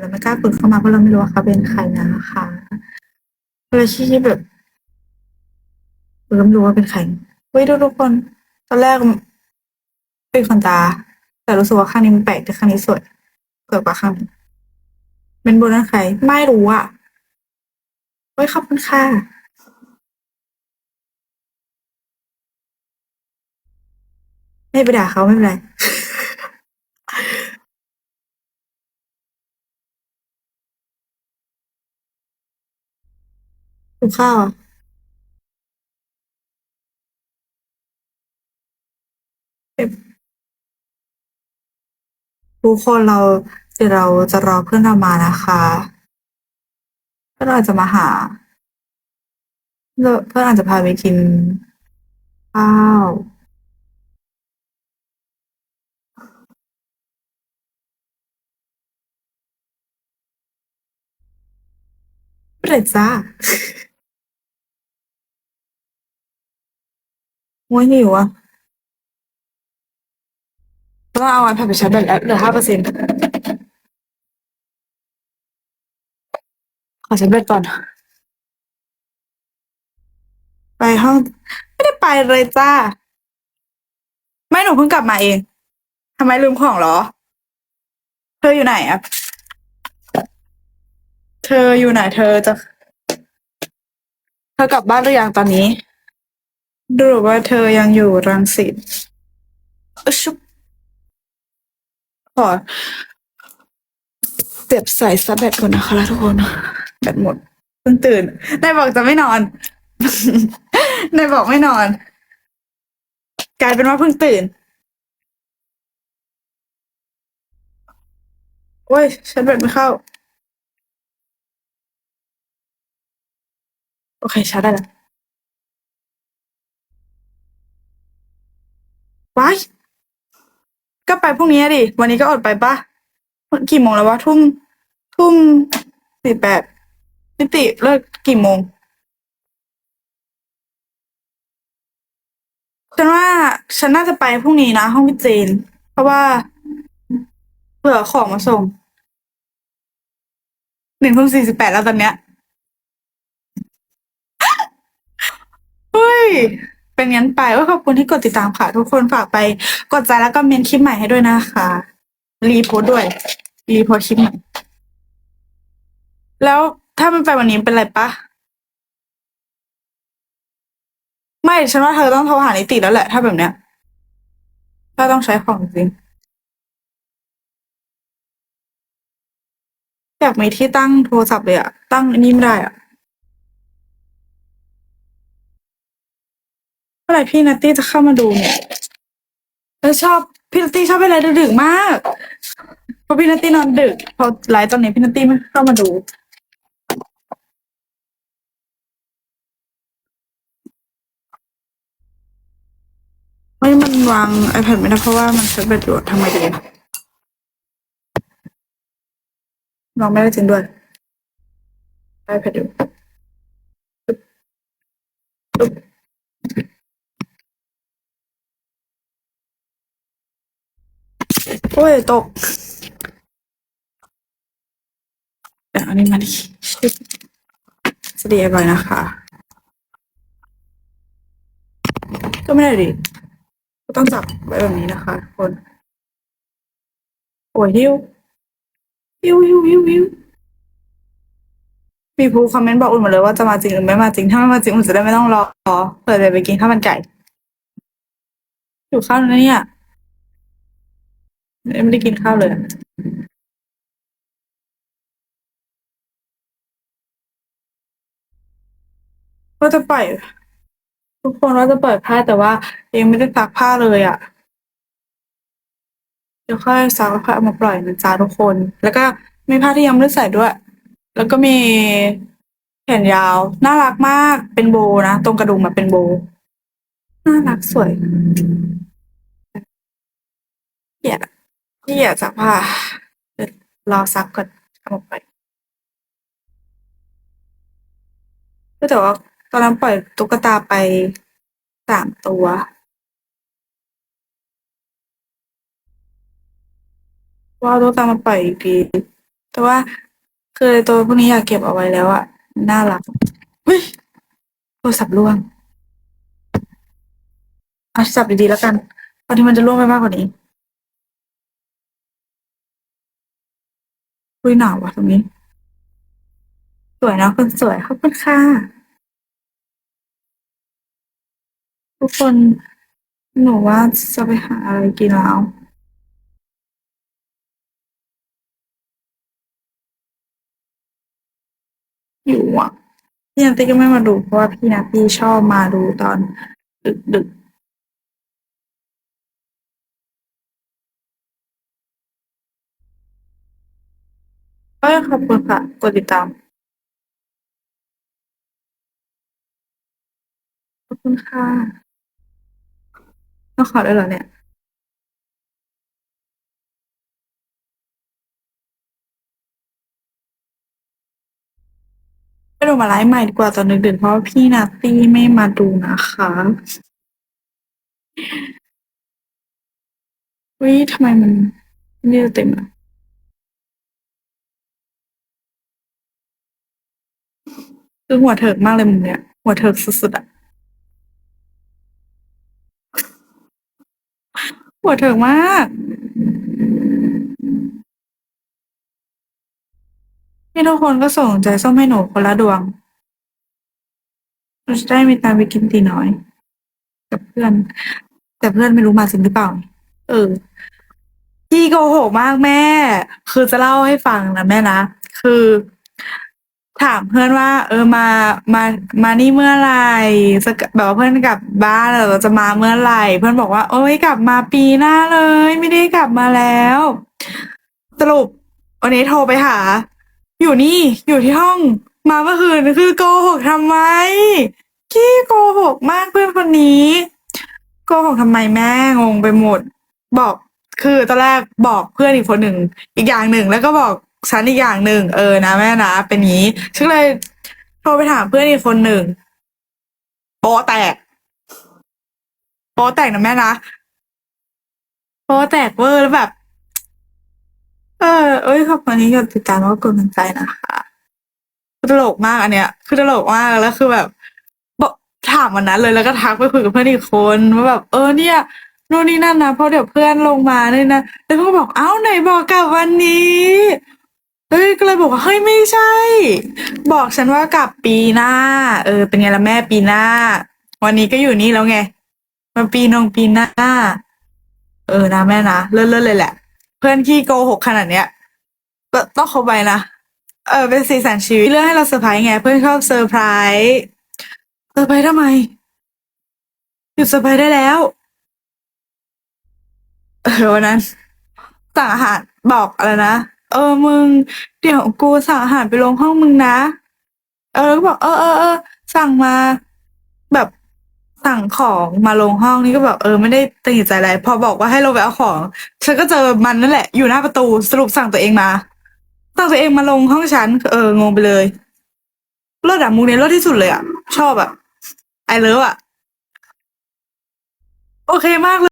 เราไม่กล้ากดเข้ามาเพราะเราไม่รู้ว่าเขาเป็นใครนะคะเลยที่แบบเราไม่รู้ว่าเป็นใครเฮ้ยดูทุกคนตอนแรกเป็นคนตา แต่รู้สึกว่าข้างนี้มันแปลกแต่ข้างนี้สวยสวยกว่าข้างเป็นโบนัสใครไม่รู้อะเฮ้ยขอบคุณค่ะไม่ไปด่าเขาไม่เป็นไร ดูข้าวอะเก็บทุกคนเราเดี๋ยวเราจะรอเพื่อนเรามานะคะเพื่อนเราอาจจะมาหาเพื่อนอาจจะพาไปกินข้าวไม่ได้จ้า โอ้ยหิวอะต้องเอา iPad ไปชาร์จแบตแล้วเหลือห้าเปอร์เซ็นต์ขอชาร์จแบตก่อน ไปห้อง ไม่ได้ไปเลยจ้า ไม่หนูเพิ่งกลับมาเองทำไมลืมของหรอ เธออยู่ไหนอะ เธออยู่ไหนเธอจะ เธอกลับบ้านหรือยังตอนนี้ ดูว่าเธอยังอยู่รังสิตชุบขอเสียบสายซับแบตก่อนนะคะทุกคน แบตหมดเพิ่งตื่นนายบอกจะไม่นอนนายบอกไม่นอน กลายเป็นว่าเพิ่งตื่นโอ้ย ฉันแบตไม่เข้า โอเคชาร์จได้แล้ว ว้ายก็ไปพรุ่งนี้ดิ วันนี้ก็อดไปปะกี่โมงแล้ววะทุ่มทุ่มสี่แปดนิติเลิกกี่โมงฉันว่าฉันน่าจะไปพรุ่งนี้นะ ห้องพี่เจน เพราะว่าเผื่อของมาส่งหนึ่งทุ่มสี่สิบแปดแล้วตอนเนี้ยเฮ้ย เป็นงั้นไปว่าขอบคุณที่กดติดตามค่ะ ทุกคนฝากไป กดใจแล้วก็เมนคลิปใหม่ให้ด้วยนะคะ รีโพสด้วย รีโพสคลิปใหม่ แล้วถ้ามันไปวันนี้เป็นไรปะไม่ฉันว่าเธอต้องโทรหานิติแล้วแหละ ถ้าแบบเนี้ยถ้าต้องใช้ของจริงอยากมีที่ตั้งโทรศัพท์เลยอะตั้งอันนี้ไม่ได้อะ มื่อไหร่พี่นัตตี้จะเข้ามาดูเนี่ยเออชอบพี่นัตตี้ชอบเวลาดึกๆมากเพราะพี่นัตตี้นอนดึก พอไลฟ์ตอนนี้พี่นัตตี้ไม่เข้ามาดูไม่มันวาง iPad ไม่ได้เพราะว่ามันใช้แบตอยู่ทำไมดีวางไม่ได้จริงด้วย iPad อยู่ปึ๊บปึ๊บ โอ้ย ตกเดี๋ยวอันนี้มาดิชิบสวัสดีบ่อยนะคะ ก็ไม่ได้ดิก็ต้องจับไว้แบบนี้นะคะทุกคนโอ้ยฮิวฮิวฮิวฮิวฮิวมีผู้คอมเมนต์บอกอุ่นหมดเลยว่าจะมาจริงหรือไม่มาจริง ถ้าไม่มาจริงอุ่นจะได้ไม่ต้องรอเผื่อจะไปกินข้าวมันไก่อยู่ข้าวนะเนี่ย ไม่ได้กินข้าวเลยอะก็จะปล่อยทุกคนว่าจะปล่อยผ้าแต่ว่ายังไม่ได้ซักผ้าเลยอะ เดี๋ยวค่อยซักแล้วค่อยเอามาปล่อยนะจ๊ะทุกคน แล้วก็มีผ้าที่ยังไม่ได้ใส่ด้วย แล้วก็มีแขนยาว น่ารักมากเป็นโบนะ ตรงกระดุมมาเป็นโบ น่ารักสวย เหี้ยเหี้ยซักผ้าเดี๋ยวรอซักก่อนเอามาปก็แต่ว่าตอนนั้นปล่อยตุ๊กตาไปสามตัว ว่าตุ๊กตามาปล่อยอีกทีแต่ว่าคือตัวพวกนี้อยากเก็บเอาไว้แล้วอะน่ารักเฮ้ยโทรศัพท์ร่วงเอาจับดีๆแล้วกันตอนที่มันจะร่วงไปมากกว่านี้ อุ้ยหนาวว่ะตรงนี้ สวยนะคนสวยขอบคุณค่ะทุกคนหนูว่าจะไปหาอะไรกินแล้วหิวอะพี่นัตตี้ก็ไม่มาดูเพราะว่าพี่นัตตี้ชอบมาดูตอน ดึกดึก ก็ขอบคุณค่ะ กดติดตาม ขอบคุณค่ะต้องขอด้วยเหรอเนี่ย ไปดูมาไลฟ์ใหม่ดีกว่าตอนดึกๆเพราะว่าพี่นัตตี้ไม่มาดูนะคะวิทำไมมันนี่เต็มอะ คือหัวเถิกมากเลยมุมเนี้ย หัวเถิกสุดๆอะหัวเถิกมากนี่ทุกคนก็ส่งใจส้มให้หนูคนละดวงเราจะได้มีการไปกินตีน้อย กับเพื่อน แต่เพื่อนไม่รู้มาจริงหรือเปล่า เออพี่โกหกมากแม่ คือจะเล่าให้ฟังนะแม่นะ คือ ถามเพื่อนว่า เออมามามานี่เมื่อไหร่จะกแบบว่าเพื่อนกลับบ้านแล้วเราจะมาเมื่อไหร่ เพื่อนบอกว่า โอ้ยกลับมาปีหน้าเลย ไม่ได้กลับมาแล้ว สรุปวันนี้โทรไปหา อยู่นี่อยู่ที่ห้องมาเมื่อคืนคือโกหกทำไมขี้โกหกมากเพื่อนคนนี้โกหกทำไมแม่งงไปหมด บอกคือตอนแรกบอกเพื่อนอีกคนหนึ่งอีกอย่างหนึ่งแล้วก็บอก ฉันอีกอย่างหนึ่งเออนะแม่นะเป็นงี้ฉันเลยโทรไปถามเพื่อนอีกคนหนึ่งโป๊แตก โป๊แตกนะแม่นะโป๊แตกเวอร์แล้วแบบ เออ เอ้ยขอบคุณที่กดติดตามแล้วก็กดกำลังใจนะคะตลกมากอันเนี้ย คือตลกมากแล้วคือแบบถามวันนั้นเลยแล้วก็ทักไปคุยกับเพื่อนอีกคนว่าแบบ เออเนี่ยโน่นนี่นั่นนะเพราะเดี๋ยวเพื่อนลงมาเนี่ยนะแล้วก็บอกเอ้าไหนบอกกับวันนี้ เฮ้ยก็เลยบอกว่าเฮ้ยไม่ใช่ บอกฉันว่ากลับปีหน้า เออ เป็นไงล่ะแม่ปีหน้า วันนี้ก็อยู่นี่แล้วไงมาปีนองปีหน้า เออนะแม่นะเลิศๆเลยแหละ เพื่อนขี้โกหกขนาดเนี้ยก็ต้องเข้าไปนะเออเป็นสีสันชีวิตเรื่องให้เราเซอร์ไพรส์ไง เพื่อนชอบเซอร์ไพรส์เซอร์ไพรส์ทำไมหยุดเซอร์ไพรส์ได้แล้วเออวันนั้นสั่งอาหารบอกอะไรนะ เออมึง เดี๋ยวกูสั่งอาหารไปลงห้องมึงนะ เออแล้วก็บอกเออเออเออสั่งมาแบบสั่งของมาลงห้องนี่ก็แบบเออไม่ได้ตัดสินใจอะไร พอบอกว่าให้ลงไปเอาของ ฉันก็เจอมันนั่นแหละ อยู่หน้าประตูสรุปสั่งตัวเองมาสั่งตัวเองมาลงห้องฉันเอองงไปเลยรถอะมูเนี่ยรถที่สุดเลยอะชอบอะไอเลิฟอะโอเคมากเลย